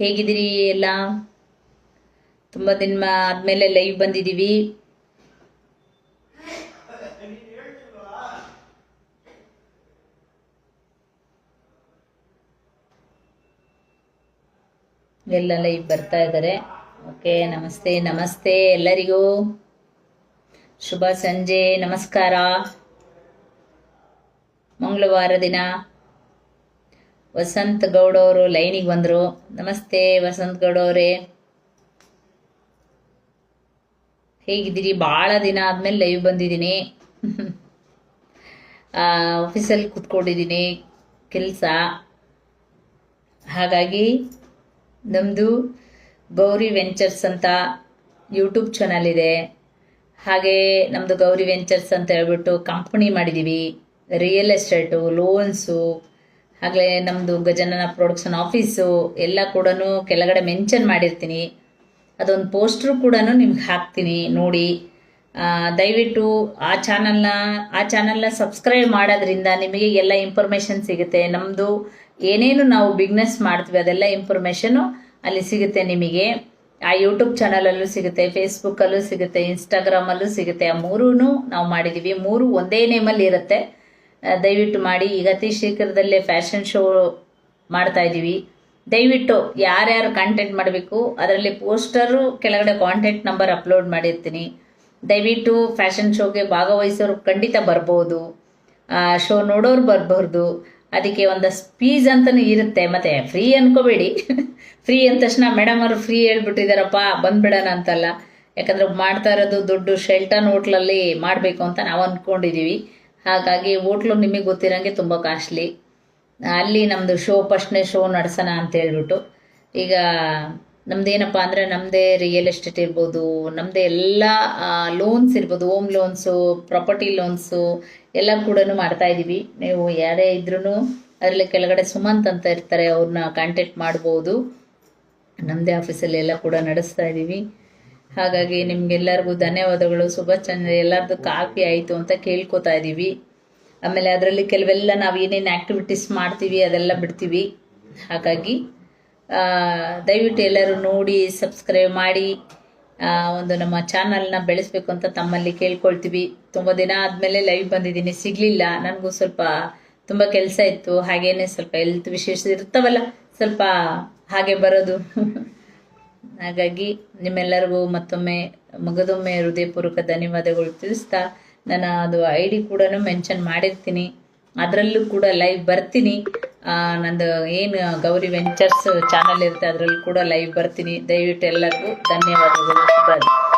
ಹೇಗಿದ್ದೀರಿ ಎಲ್ಲ? ತುಂಬ ದಿನ ಆದಮೇಲೆ ಲೈವ್ ಬಂದಿದ್ದೀವಿ. ಎಲ್ಲ ಲೈವ್ ಬರ್ತಾ ಇದ್ದಾರೆ. ಓಕೆ, ನಮಸ್ತೆ ನಮಸ್ತೆ ಎಲ್ಲರಿಗೂ. ಶುಭ ಸಂಜೆ, ನಮಸ್ಕಾರ. ಮಂಗಳವಾರ ದಿನ. ವಸಂತ್ ಗೌಡ ಅವರು ಲೈನಿಗೆ ಬಂದರು. ನಮಸ್ತೆ ವಸಂತ್ ಗೌಡ ಅವರೇ. ಹೇಗಿದ್ದೀರಿ? ಭಾಳ ದಿನ ಆದಮೇಲೆ ಲೈವ್ ಬಂದಿದ್ದೀನಿ. ಆಫೀಸಲ್ಲಿ ಕೂತ್ಕೊಂಡಿದ್ದೀನಿ. ಕೆಲಸ. ಹಾಗಾಗಿ ನಮ್ಮದು ಗೌರಿ ವೆಂಚರ್ಸ್ ಅಂತ ಯೂಟ್ಯೂಬ್ ಚಾನಲ್ ಇದೆ. ಹಾಗೆ ನಮ್ಮದು ಗೌರಿ ವೆಂಚರ್ಸ್ ಅಂತ ಹೇಳ್ಬಿಟ್ಟು ಕಂಪ್ನಿ ಮಾಡಿದ್ದೀವಿ ರಿಯಲ್ ಎಸ್ಟೇಟು ಲೋನ್ಸು ಹಾಗೆ ನಮ್ಮದು ಗಜನನ ಪ್ರೊಡಕ್ಷನ್ ಆಫೀಸು ಎಲ್ಲ ಕೂಡ ಕೆಳಗಡೆ ಮೆನ್ಷನ್ ಮಾಡಿರ್ತೀನಿ. ಅದೊಂದು ಪೋಸ್ಟ್ರು ಕೂಡ ನಿಮ್ಗೆ ಹಾಕ್ತೀನಿ ನೋಡಿ. ದಯವಿಟ್ಟು ಆ ಚಾನಲ್ನ ಆ ಚಾನಲ್ನ ಸಬ್ಸ್ಕ್ರೈಬ್ ಮಾಡೋದ್ರಿಂದ ನಿಮಗೆ ಎಲ್ಲ ಇನ್ಫಾರ್ಮೇಷನ್ ಸಿಗುತ್ತೆ. ನಮ್ಮದು ಏನೇನು ನಾವು ಬಿಗ್ನೆಸ್ ಮಾಡ್ತೀವಿ ಅದೆಲ್ಲ ಇನ್ಫಾರ್ಮೇಷನು ಅಲ್ಲಿ ಸಿಗುತ್ತೆ ನಿಮಗೆ. ಆ ಯೂಟ್ಯೂಬ್ ಚಾನಲಲ್ಲೂ ಸಿಗುತ್ತೆ ಫೇಸ್ಬುಕ್ಕಲ್ಲೂ ಸಿಗುತ್ತೆ ಇನ್ಸ್ಟಾಗ್ರಾಮಲ್ಲೂ ಸಿಗುತ್ತೆ. ಆ ಮೂರೂ ನಾವು ಮಾಡಿದ್ದೀವಿ ಮೂರು ಒಂದೇ ನೇಮಲ್ಲಿ ಇರುತ್ತೆ. ದಯವಿಟ್ಟು ಮಾಡಿ. ಈಗ ಅತಿ ಶೀಘ್ರದಲ್ಲೇ ಫ್ಯಾಷನ್ ಶೋ ಮಾಡ್ತಾ ಇದ್ದೀವಿ. ದಯವಿಟ್ಟು ಯಾರ್ಯಾರು ಕಾಂಟೆಂಟ್ ಮಾಡಬೇಕು, ಅದರಲ್ಲಿ ಪೋಸ್ಟರು, ಕೆಳಗಡೆ ಕಾಂಟ್ಯಾಕ್ಟ್ ನಂಬರ್ ಅಪ್ಲೋಡ್ ಮಾಡಿರ್ತೀನಿ. ದಯವಿಟ್ಟು ಫ್ಯಾಷನ್ ಶೋಗೆ ಭಾಗವಹಿಸೋರು ಖಂಡಿತ ಬರ್ಬೋದು. ಶೋ ನೋಡೋರು ಬರಬಹುದು ಅದಕ್ಕೆ ಒಂದು ಸ್ಪೀಸ್ ಅಂತಲೂ ಇರುತ್ತೆ. ಮತ್ತೆ ಫ್ರೀ ಅನ್ಕೋಬೇಡಿ. ಫ್ರೀ ಅಂದ ತಕ್ಷಣ ಮೇಡಮ್ ಅವರು ಫ್ರೀ ಹೇಳ್ಬಿಟ್ಟಿದಾರಪ್ಪ, ಬಂದ್ಬಿಡೋಣ ಅಂತಲ್ಲ. ಯಾಕಂದ್ರೆ ಮಾಡ್ತಾ ಇರೋದು ದುಡ್ಡು ಶೆಲ್ಟನ್ ಹೋಟ್ಲಲ್ಲಿ ಮಾಡಬೇಕು ಅಂತ ನಾವು ಅಂದ್ಕೊಂಡಿದ್ದೀವಿ ಹಾಗಾಗಿ ಹೋಟ್ಲು ನಿಮಗೆ ಗೊತ್ತಿರೋಂಗೆ ತುಂಬ ಕಾಸ್ಟ್ಲಿ. ಅಲ್ಲಿ ನಮ್ಮದು ಶೋ, ಫಸ್ಟ್ನೇ ಶೋ ನಡೆಸೋಣ ಅಂತ ಹೇಳ್ಬಿಟ್ಟು. ಈಗ ನಮ್ದೇನಪ್ಪ ಅಂದರೆ ನಮ್ಮದೇ ರಿಯಲ್ ಎಸ್ಟೇಟ್ ಇರ್ಬೋದು ನಮ್ಮದೇ ಎಲ್ಲ ಲೋನ್ಸ್ ಇರ್ಬೋದು ಹೋಮ್ ಲೋನ್ಸು ಪ್ರಾಪರ್ಟಿ ಲೋನ್ಸು ಎಲ್ಲ ಕೂಡ ಮಾಡ್ತಾ ಇದ್ದೀವಿ ನೀವು ಯಾರೇ ಇದ್ರೂ ಅದರಲ್ಲಿ ಕೆಳಗಡೆ ಸುಮಂತ್ ಅಂತ ಇರ್ತಾರೆ ಅವ್ರನ್ನ ಕಾಂಟ್ಯಾಕ್ಟ್ ಮಾಡ್ಬೋದು. ನಮ್ಮದೇ ಆಫೀಸಲ್ಲಿ ಎಲ್ಲ ಕೂಡ ನಡೆಸ್ತಾ ಇದ್ದೀವಿ ಹಾಗಾಗಿ ನಿಮ್ಗೆಲ್ಲರಿಗೂ ಧನ್ಯವಾದಗಳು. ಸುಭಾಷ್ ಚಂದ್ರ ಎಲ್ಲರದ್ದು ಕಾಪಿ ಆಯಿತು ಅಂತ ಕೇಳ್ಕೊತಾ ಇದ್ದೀವಿ ಆಮೇಲೆ ಅದರಲ್ಲಿ ಕೆಲವೆಲ್ಲ ನಾವು ಏನೇನು ಆ್ಯಕ್ಟಿವಿಟೀಸ್ ಮಾಡ್ತೀವಿ ಅದೆಲ್ಲ ಬಿಡ್ತೀವಿ. ಹಾಗಾಗಿ ದಯವಿಟ್ಟು ಎಲ್ಲರೂ ನೋಡಿ ಸಬ್ಸ್ಕ್ರೈಬ್ ಮಾಡಿ ಒಂದು ನಮ್ಮ ಚಾನಲ್ನ ಬೆಳೆಸ್ಬೇಕು ಅಂತ ತಮ್ಮಲ್ಲಿ ಕೇಳ್ಕೊಳ್ತೀವಿ. ತುಂಬ ದಿನ ಆದಮೇಲೆ ಲೈವ್ ಬಂದಿದ್ದೀನಿ. ಸಿಗಲಿಲ್ಲ. ನನಗೂ ಸ್ವಲ್ಪ ತುಂಬ ಕೆಲಸ ಇತ್ತು. ಹಾಗೇನೆ ಸ್ವಲ್ಪ ಹೆಲ್ತ್ ವಿಶೇಷ ಇರ್ತಾವಲ್ಲ, ಸ್ವಲ್ಪ ಹಾಗೆ ಬರೋದು. ಹಾಗಾಗಿ ನಿಮ್ಮೆಲ್ಲರಿಗೂ ಮತ್ತೊಮ್ಮೆ ಮಗದೊಮ್ಮೆ ಹೃದಯಪೂರ್ವಕ ಧನ್ಯವಾದಗಳು ತಿಳಿಸ್ತಾ ನಾನು ಅದು ಐ ಡಿ ಕೂಡ ಮೆನ್ಷನ್ ಮಾಡಿರ್ತೀನಿ. ಅದರಲ್ಲೂ ಕೂಡ ಲೈವ್ ಬರ್ತೀನಿ. ನಂದು ಏನು ಗೌರಿ ವೆಂಚರ್ಸ್ ಚಾನಲ್ ಇರುತ್ತೆ, ಅದರಲ್ಲೂ ಕೂಡ ಲೈವ್ ಬರ್ತೀನಿ. ದಯವಿಟ್ಟು ಎಲ್ಲರಿಗೂ ಧನ್ಯವಾದಗಳು.